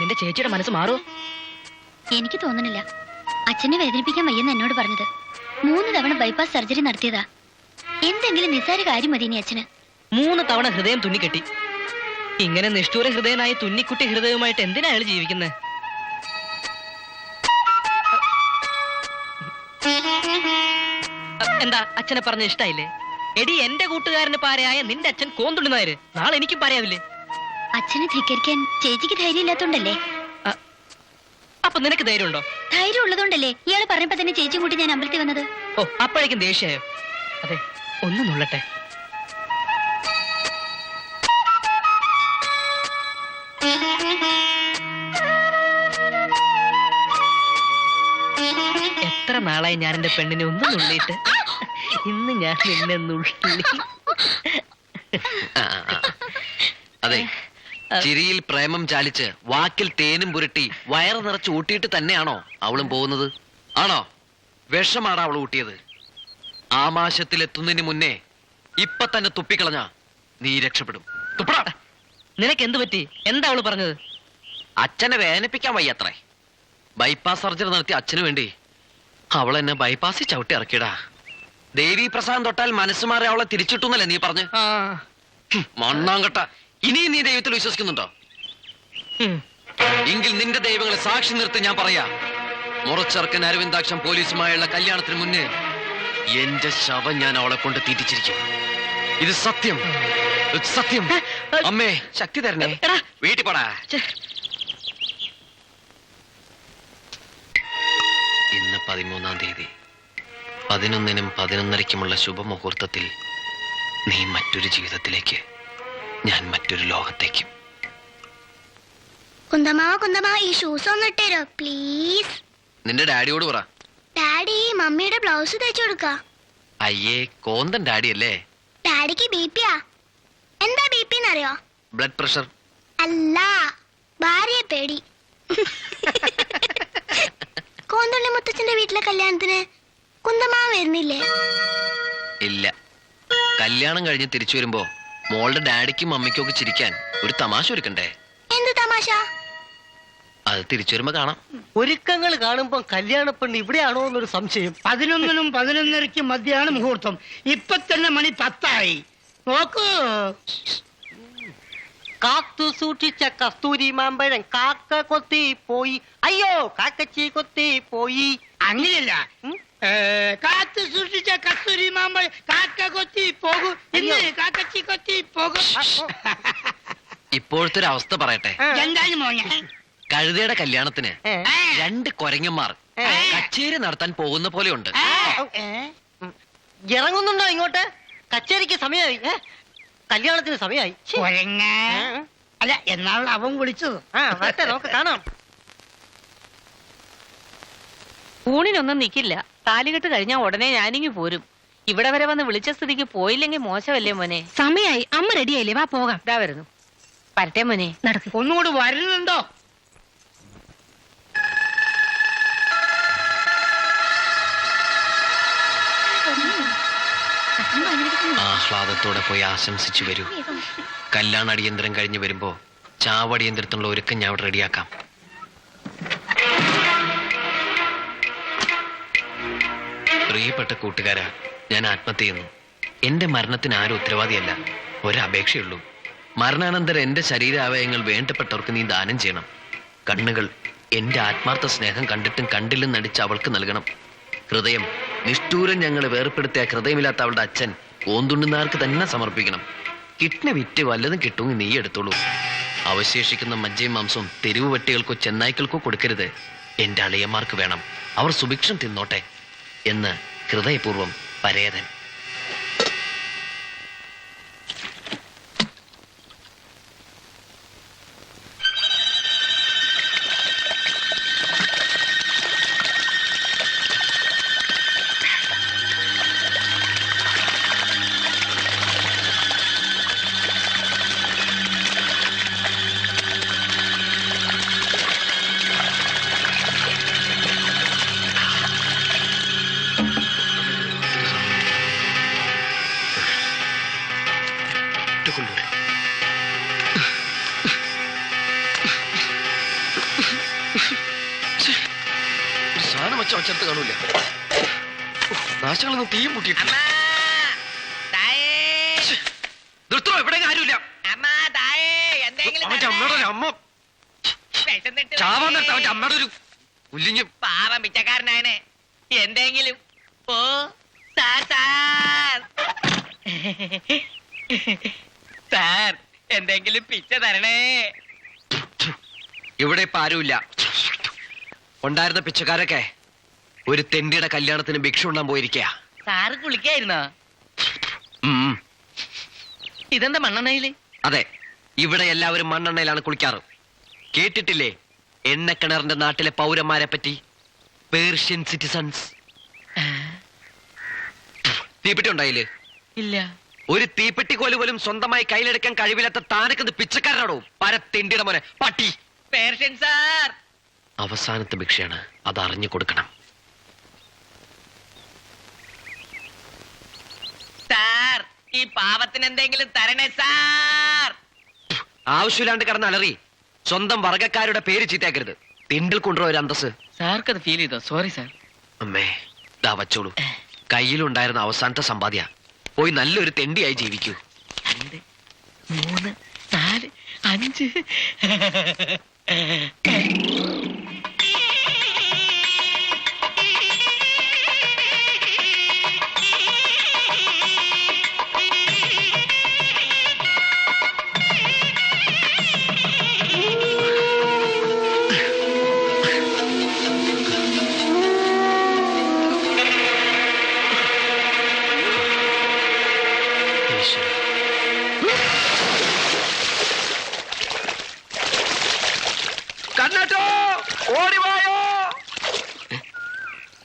നിന്റെ ചേച്ചിയുടെ മനസ്സ് മാറൂ. എനിക്ക് തോന്നുന്നില്ല. അച്ഛനെ വേദനിപ്പിക്കാൻ വയ്യെന്ന് എന്നോട് പറഞ്ഞത്. മൂന്ന് തവണ ബൈപ്പാസ് സർജറി നടത്തിയതാ. എന്തെങ്കിലും നിസ്സാര കാര്യം മതി ഇനി അച്ഛന്. മൂന്ന് തവണ ഹൃദയം തുന്നിക്കെട്ടി. ഇങ്ങനെ നിഷ്ഠൂര ഹൃദയനായി തുന്നിക്കുട്ടി ഹൃദയവുമായിട്ട് എന്തിനാ അയാൾ ജീവിക്കുന്നത് എന്താ അച്ഛനെ പറഞ്ഞ ഇഷ്ടായില്ലേ? എടി എന്റെ കൂട്ടുകാരന് പാരയായ നിന്റെ അച്ഛൻ കോന്തുണ്ടുന്നാര് നാളെ എനിക്കും പാരയാവില്ലേ? അച്ഛനെ ധിക്കരിക്കാൻ ചേച്ചിക്ക് ധൈര്യം ഇല്ലാത്തോണ്ടല്ലേ അപ്പൊ നിനക്ക് ധൈര്യമുണ്ടോ? ധൈര്യം ഉള്ളതുകൊണ്ടല്ലേ? ഇയാൾ പറഞ്ഞപ്പോ തന്നെ ചേച്ചി കൂട്ടി ഞാൻ അമ്പലത്തിൽ വന്നത്. ഓ അപ്പോഴേക്കും ദേഷ്യായോ? അതെ ഒന്ന് നുള്ളട്ടെ. എത്ര നാളായി ഞാൻ എന്റെ പെണ്ണിനെ ഒന്ന് നുള്ളിയിട്ട് ഇന്ന് ഞാൻ നിന്നെ നുള്ളി. അതെ ചിരിയിൽ പ്രേമം ചാലിച്ച് വാക്കിൽ തേനും പുരട്ടി വയറ് നിറച്ച് ഊട്ടിയിട്ട് തന്നെയാണോ അവളും പോകുന്നത്? ആണോ? വിഷമാണ് അവൾ ഊട്ടിയത്. ആമാശത്തിലെത്തുന്നതിന് മുന്നേ ഇപ്പൊ തന്നെ തുപ്പിക്കളഞ്ഞ നീ രക്ഷപ്പെടും. തുപ്പടാ. നിനക്ക് എന്ത് പറ്റി എന്താ അവൾ പറഞ്ഞത്? അച്ഛനെ വേദനിപ്പിക്കാൻ വയ്യത്രേ. ബൈപ്പാസ് സർജറി നടത്തി അച്ഛന് വേണ്ടി അവൾ എന്നെ ബൈപ്പാസിൽ ചവിട്ടി ഇറക്കിയടാ. ദേവി പ്രസാദം തൊട്ടാൽ മനസ്സുമാറി അവളെ തിരിച്ചിട്ടുന്നല്ലേ നീ പറഞ്ഞു? മണ്ണാങ്കട്ട. ഇനിയും നീ ദൈവത്തിൽ വിശ്വസിക്കുന്നുണ്ടോ. എങ്കിൽ നിന്റെ ദൈവങ്ങളെ സാക്ഷി നിർത്തി ഞാൻ പറയാ. മുറച്ചെറുക്കൻ അരവിന്ദാക്ഷം പോലീസുമായുള്ള കല്യാണത്തിന് മുന്നേ എന്റെ ശവം ഞാൻ അവളെ കൊണ്ട് തീറ്റിച്ചിരിക്കും. ഇത് സത്യം. സത്യം. അമ്മേ. ശക്തി തരണേ. വീട്ടിൽ പോടാ. ഇന്ന് പതിമൂന്നാം തീയതി. പതിനൊന്നിനും പതിനൊന്നരയ്ക്കുമുള്ള ശുഭമുഹൂർത്തത്തിൽ നീ മറ്റൊരു ജീവിതത്തിലേക്ക് ഞാൻ മറ്റൊരു ലോകത്തേക്കും. കുന്തമാവ കുന്തമാവ ഈ ഷൂസ് ഒന്ന് ഇട്ടേരോ പ്ലീസ് നിന്റെ ഡാഡിയോട് പറ. ഡാഡി മമ്മിയുടെ ബ്ലൗസ് തയ്ച്ചു കൊടുക്ക. അയ്യേ കോന്തൻ ഡാഡി അല്ലേ ഡാഡിക്ക് ബി പിയാ. എന്താ ബി പി എന്നറിയോ ബ്ലഡ് പ്രഷർ. അല്ല ഭാര്യയെ പേടി. കോന്തള്ളി മുത്തച്ഛന്റെ വീട്ടിലെ കല്യാണത്തിന് കുന്തമാവ വരുന്നില്ലേ? ഇല്ല. കല്യാണം കഴിഞ്ഞ് തിരിച്ചു വരുമ്പോ മോളുടെ ഡാഡിക്കും മമ്മിക്കും ഒക്കെ ചിരിക്കാൻ ഒരു തമാശ ഒരുക്കണ്ടേ? എന്ത് തമാശ? അത് തിരിച്ചു വരുമ്പോ കാണാം. ഒരുക്കങ്ങൾ കാണുമ്പോ കല്യാണ പെണ്ണ് ഇവിടെയാണോ എന്നൊരു സംശയം. പതിനൊന്നിനും പതിനൊന്നരയ്ക്കും മധ്യാണ് മുഹൂർത്തം. ഇപ്പൊ തന്നെ മണി പത്തായി. നോക്കൂ. കാത്തു സൂക്ഷിച്ച കസ്തൂരി മാമ്പഴം കാക്ക കൊത്തി പോയി. അയ്യോ കാക്കച്ചി കൊത്തി പോയി. അങ്ങനെയല്ല. ഉം? കാത്തു സൂക്ഷിച്ച കസ്തൂരി മാമ്പഴ. കാക്ക കൊത്തി പോകൂ. ഇന്ന്. കാക്കച്ചി കൊത്തി പോകും. ഇപ്പോഴത്തെ ഒരു അവസ്ഥ പറയട്ടെ. എന്താണ് മോനെ. കഴുതയുടെ കല്യാണത്തിന് രണ്ട് കൊരങ്ങന്മാർ കച്ചേരി നടത്താൻ പോകുന്ന പോലെയുണ്ട്. ഉണ്ട് ഇറങ്ങുന്നുണ്ടോ ഇങ്ങോട്ട്? കച്ചേരിക്ക് സമയമായി. കല്യാണത്തിന് സമയമായി. കൊരങ്ങ. അല്ല എന്നാണ് അവൻ വിളിച്ചത്. ആ വരട്ടെ നമുക്ക് കാണാം. ഊണിനൊന്നും നിക്കില്ല. താലികെട്ട് കഴിഞ്ഞാൽ ഉടനെ ഞാനിങ്ങി പോരും. ഇവിടെ വരെ വന്ന് വിളിച്ച സ്ഥിതിക്ക് പോയില്ലെങ്കിൽ മോശമല്ലേ മോനെ? സമയായി. അമ്മ റെഡിയായില്ലേ? വാ പോകാം. ഇതാ വരുന്നു. പരട്ടെ മോനെ. നടക്ക്. ഒന്നുകൂടി വരുന്നുണ്ടോ? ആഹ്ലാദത്തോടെ പോയി ആശംസിച്ചു വരൂ. കല്യാണ അടിയന്തരം കഴിഞ്ഞു വരുമ്പോ ചാവടിയന്തരത്തിനുള്ള ഒരുക്കം ഞാൻ അവിടെ റെഡിയാക്കാം. പ്രിയപ്പെട്ട കൂട്ടുകാരാ ഞാൻ ആത്മഹത്യ ചെയ്യുന്നു. എന്റെ മരണത്തിന് ആരും ഉത്തരവാദിയല്ല. ഒരപേക്ഷയുള്ളൂ. മരണാനന്തരം എന്റെ ശരീരാവയവങ്ങൾ വേണ്ടപ്പെട്ടവർക്ക് നീ ദാനം ചെയ്യണം. കണ്ണുകൾ എന്റെ ആത്മാർത്ഥ സ്നേഹം കണ്ടിട്ടും കണ്ടില്ലെന്ന് നടിച്ച് അവൾക്ക് നൽകണം. ഹൃദയം നിഷ്ഠൂരൻ ഞങ്ങളെ വേർപ്പെടുത്തിയ ഹൃദയമില്ലാത്ത അവളുടെ അച്ഛൻ ഓന്തുണ്ടുന്നവർക്ക് തന്നെ സമർപ്പിക്കണം. കിഡ്നി വിറ്റ് വല്ലതും കിട്ടുമെങ്കിൽ നീ എടുത്തോളൂ. അവശേഷിക്കുന്ന മജ്ജയും മാംസവും തെരുവ് വട്ടികൾക്കോ ചെന്നായ്ക്കൾക്കോ കൊടുക്കരുത്. എന്റെ അളിയന്മാർക്ക് വേണം. അവർ സുഭിക്ഷം തിന്നോട്ടെ. എന്ന് ഹൃദയപൂർവം പരേതൻ സാധനം വെച്ച ഒച്ചടുത്ത് കാണൂല. നാശങ്ങളൊന്നും തീയും മുട്ടിയിട്ടില്ല നിർത്തോ ഇവിടെ ആരുമില്ല. അവന്റെ അമ്മയുടെ അമ്മ. ചാവാൻ നേരത്തെ അവന്റെ അമ്മയുടെ ഒരു ഉല്ലിഞ്ഞ് പാവം പിച്ചക്കാരനാണ്. എന്തെങ്കിലും ഓ സാർ എന്തെങ്കിലും പിച്ച തരണേ. ഇവിടെ ഇപ്പൊ ആരുമില്ല. ഉണ്ടായിരുന്ന പിച്ചക്കാരൊക്കെ ഒരു തെണ്ടിയുടെ കല്യാണത്തിന് ഭിക്ഷ ഉണ്ണാൻ പോയിരിക്കുക സാറ് കുളിക്കായിരുന്നോ? ഇതെന്താ മണ്ണെണ്ണയിൽ? അതെ ഇവിടെ എല്ലാവരും മണ്ണെണ്ണയിലാണ് കുളിക്കാറ്. കേട്ടിട്ടില്ലേ? എണ്ണക്കിണറിന്റെ നാട്ടിലെ പൗരന്മാരെ പറ്റി പേർഷ്യൻ സിറ്റിസൺസ് തീപ്പെട്ടി ഉണ്ടായില്ലേ ഇല്ല. ഒരു തീപ്പെട്ടി കോൽ പോലും സ്വന്തമായി കയ്യിലെടുക്കാൻ കഴിവില്ലാത്ത താനക്കത് പിച്ചക്കാരനാടോ പരത്തിണ്ടിയുടെ മോനെ പട്ടി. പേർഷ്യൻ സാർ അവസാനത്തെ ഭിക്ഷയാണ് അത് അറിഞ്ഞു കൊടുക്കണം. സാർ ഈ പാവത്തിന് എന്തെങ്കിലും തരണേ സാർ ആവശ്യമില്ലാണ്ട് കിടന്ന് അലറി. സ്വന്തം വർഗക്കാരുടെ പേര് ചീത്തയാക്കരുത്. തിണ്ടിൽ കൊണ്ടുവരും ഒരു അന്തസ് സാർക്ക് അത് ഫീൽ ചെയ്തോ? സോറി സാർ അമ്മേ ദാ വച്ചോളൂ. കയ്യിലുണ്ടായിരുന്ന അവസാനത്തെ സമ്പാദ്യ. പോയി നല്ലൊരു തെണ്ടിയായി ജീവിക്കൂ. രണ്ട് മൂന്ന് നാല് അഞ്ച്. Ha ha ha.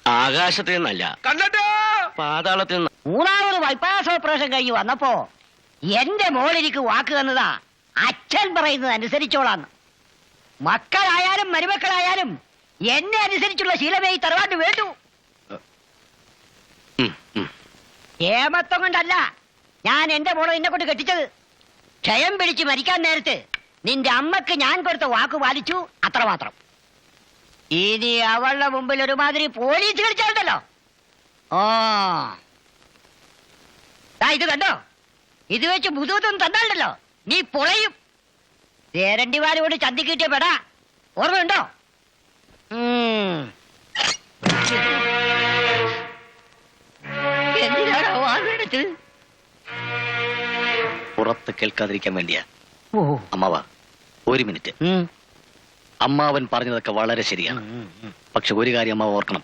ആകാശത്തിൽ നിന്നല്ല. കണ്ടോ പാതാളത്തിൽ നിന്ന്. മൂന്നാമത് ബൈപ്പാസ് ഓപ്പറേഷൻ കഴിഞ്ഞ് വന്നപ്പോ എന്റെ മോളിരിക്ക് വാക്ക് തന്നതാ. അച്ഛൻ പറയുന്നത് അനുസരിച്ചോളാന്ന്. മക്കളായാലും മരുമക്കളായാലും എന്നെ അനുസരിച്ചുള്ള ശീലമേ ഈ തറവാട്ട് വേണ്ടു. ഏമത്വം കൊണ്ടല്ല ഞാൻ എന്റെ മോളെ എന്നെ കൊണ്ട് കെട്ടിച്ചത്. ക്ഷയം പിടിച്ച് മരിക്കാൻ നേരത്ത് നിന്റെ അമ്മയ്ക്ക് ഞാൻ കൊടുത്ത വാക്ക് പാലിച്ചു അത്രമാത്രം. ഇനി അവളുടെ മുമ്പിൽ ഒരുമാതിരി പോലീസ് കളിച്ചാണ്ടല്ലോ ഓ ഇത് കണ്ടോ? ഇത് വെച്ച് ബുദ്ധിമുട്ടൊന്നും തന്നാണ്ടല്ലോ നീ പൊളയും. തേരണ്ടിമാരോട് ചന്തി കിട്ടിയ പെടാ. ഓർമ്മയുണ്ടോ? പുറത്ത് കേൾക്കാതിരിക്കാൻ വേണ്ടിയാ. ഓ. അമ്മാവ ഒരു മിനിറ്റ്. അമ്മാവൻ പറഞ്ഞതൊക്കെ വളരെ ശരിയാണ്. പക്ഷെ ഒരു കാര്യം അമ്മാവ് ഓർക്കണം.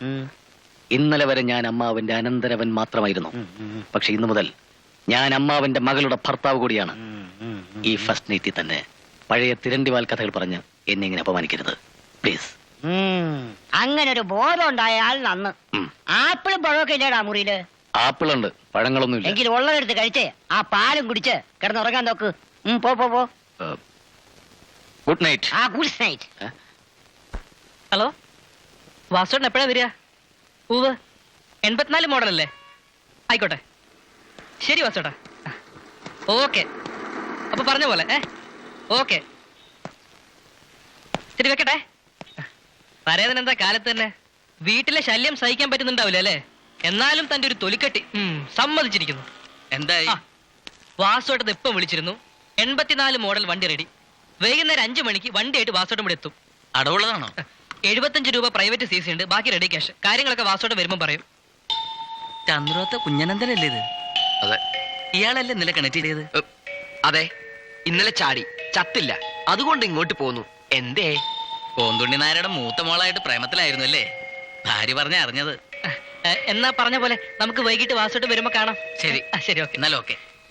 ഇന്നലെ വരെ ഞാൻ അമ്മാവന്റെ അനന്തരവൻ മാത്രമായിരുന്നു. പക്ഷെ ഇന്നു മുതൽ ഞാൻ അമ്മാവന്റെ മകളുടെ ഭർത്താവ് കൂടിയാണ്. ഈ ഫസ്റ്റ് നൈറ്റിൽ തന്നെ. പഴയ തിരണ്ടിവാൽ കഥകൾ പറഞ്ഞ് എന്നെ ഇങ്ങനെ അപമാനിക്കരുത്. പ്ലീസ് അങ്ങനെ ഒരു ബോധം ഉണ്ടായാൽ നന്ന്. ആപ്പിളും പഴമൊക്കെ ഇല്ലേടാ മുറിയിൽ? ആപ്പിളുണ്ട്. പഴങ്ങളൊന്നും എങ്കിൽ ഉള്ളതെടുത്ത് കഴിച്ചേ ആ പാലും കുടിച്ച് കിടന്നുറങ്ങാൻ നോക്ക്. പോ പോ പോ. Good night. ആ ഗുഡ് നൈറ്റ്. ഹലോ? വാസുവേട്ടൻ എപ്പോഴാ വരിക? പൂവ് എൺപത്തിനാല് മോഡലല്ലേ? ആയിക്കോട്ടെ. ശരി വാസുവേട്ടാ ഓക്കെ. അപ്പൊ പറഞ്ഞ പോലെ ഏ? ഓക്കെ. ശരി വെക്കട്ടെ. പരേതനെന്താ കാലത്ത് തന്നെ വീട്ടിലെ ശല്യം സഹിക്കാൻ പറ്റുന്നുണ്ടാവില്ല അല്ലേ? എന്നാലും തന്റെ ഒരു തൊലിക്കെട്ടി ഉം, സമ്മതിച്ചിരിക്കുന്നു. എന്തായി? ആ, വാസുവേട്ടൻ ഇപ്പം വിളിച്ചിരുന്നു. എൺപത്തിനാല് മോഡൽ വണ്ടി റെഡി. വൈകുന്നേരം അഞ്ചു മണിക്ക് വണ്ടിയായിട്ട് വാസോട്ടം ഇവിടെ എത്തും. അടവുള്ളതാണോ? എഴുപത്തഞ്ച് രൂപ പ്രൈവറ്റ് സി സി ഉണ്ട്. ബാക്കി റെഡി ക്യാഷ് കാര്യങ്ങളൊക്കെ വാസോട്ടം വരുമ്പോൾ പറയും. ചന്ദ്രോത്ത കുഞ്ഞനന്ദനല്ലേ ഇത്? അതെ. ഇയാളല്ലേ ഇന്നലെ കണക്ട് ചെയ്തത്? അതെ. ഇന്നലെ ചാടി. ചത്തില്ല. അതുകൊണ്ട് ഇങ്ങോട്ട് പോന്നു. എന്തേ? കോന്തുണ്ണി നായരുടെ മൂത്ത മോളായിട്ട് പ്രേമത്തിലായിരുന്നു അല്ലേ? ഭാര്യ പറഞ്ഞ അറിഞ്ഞത്. എന്നാ പറഞ്ഞ പോലെ നമുക്ക് വൈകിട്ട് വാസോട്ട് വരുമ്പോ കാണാം. ശരി. ശരി ഓക്കെ. എന്നാലും ഓക്കെ.